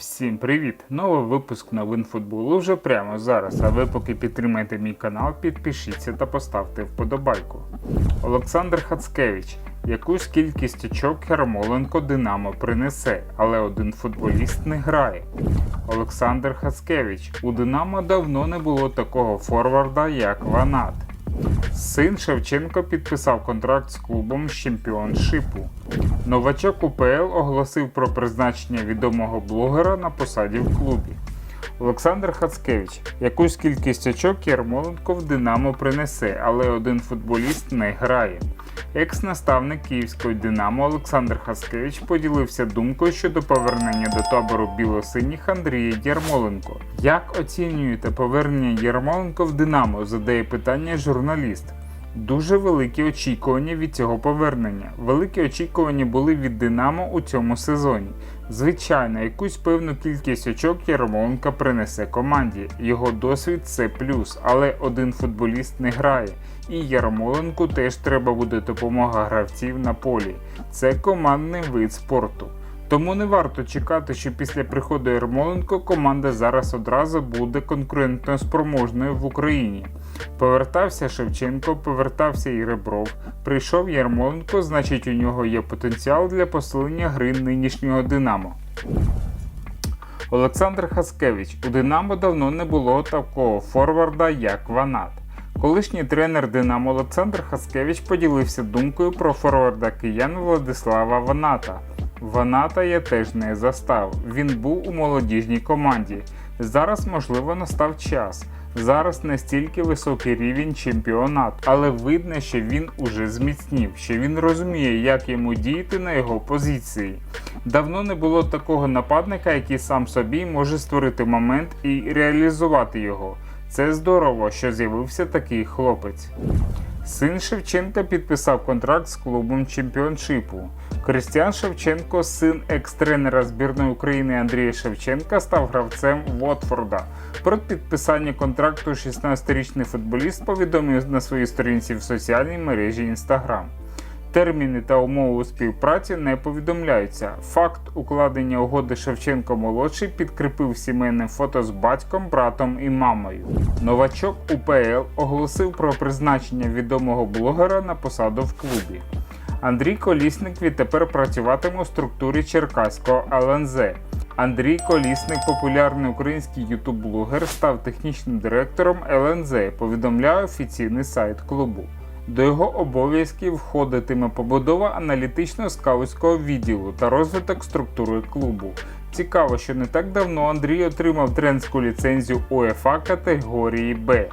Всім привіт! Новий випуск новин футболу вже прямо зараз. А ви поки підтримаєте мій канал, підпишіться та поставте вподобайку. Олександр Хацкевич. Якусь кількість очок Ярмоленко Динамо принесе, але один футболіст не грає. Олександр Хацкевич. У Динамо давно не було такого форварда, як Ванат. Син Шевченко підписав контракт з клубом з чемпіоншипу. Новачок УПЛ оголосив про призначення відомого блогера на посаді в клубі. Олександр Хацкевич. Якусь кількість очок Ярмоленко в Динамо принесе, але один футболіст не грає. Екс-наставник київської Динамо Олександр Хаскевич поділився думкою щодо повернення до табору білосиніх Андрія Ярмоленко. Як оцінюєте повернення Ярмоленко в Динамо? задає питання журналіст. Дуже великі очікування від цього повернення. Великі очікування були від Динамо у цьому сезоні. Звичайно, якусь певну кількість очок Ярмоленка принесе команді. Його досвід це плюс, але один футболіст не грає. І Ярмоленку теж треба буде допомога гравців на полі. Це командний вид спорту. Тому не варто чекати, що після приходу Ярмоленко команда зараз одразу буде конкурентно спроможною в Україні. Повертався Шевченко, повертався і Ребров. Прийшов Ярмоленко, значить у нього є потенціал для посилення гри нинішнього Динамо. Олександр Хаскевич. У Динамо давно не було такого форварда, як Ванат. Колишній тренер Динамо Олександр Хаскевич поділився думкою про форварда киян Владислава Ваната. Ваната я теж не застав. Він був у молодіжній команді. Зараз, можливо, настав час. Зараз не стільки високий рівень чемпіонату, але видно, що він уже зміцнів, що він розуміє, як йому діяти на його позиції. Давно не було такого нападника, який сам собі може створити момент і реалізувати його. Це здорово, що з'явився такий хлопець. Син Шевченка підписав контракт з клубом чемпіоншипу. Кристіан Шевченко, син екс-тренера збірної України Андрія Шевченка, став гравцем Вотфорда. Про підписання контракту 16-річний футболіст повідомив на своїй сторінці в соціальній мережі Instagram. Терміни та умови співпраці не повідомляються. Факт укладення угоди Шевченко молодший підкріпив сімейне фото з батьком, братом і мамою. Новачок УПЛ оголосив про призначення відомого блогера на посаду в клубі. Андрій Колісник відтепер працюватиме у структурі Черкаського ЛНЗ. Андрій Колісник, популярний український ютуб-блогер, став технічним директором ЛНЗ, повідомляє офіційний сайт клубу. До його обов'язків входитиме побудова аналітично-скаутського відділу та розвиток структури клубу. Цікаво, що не так давно Андрій отримав тренерську ліцензію УЕФА категорії Б.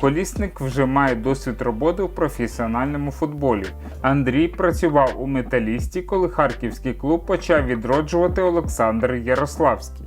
Колісник вже має досвід роботи в професіональному футболі. Андрій працював у металісті, коли харківський клуб почав відроджувати Олександр Ярославський.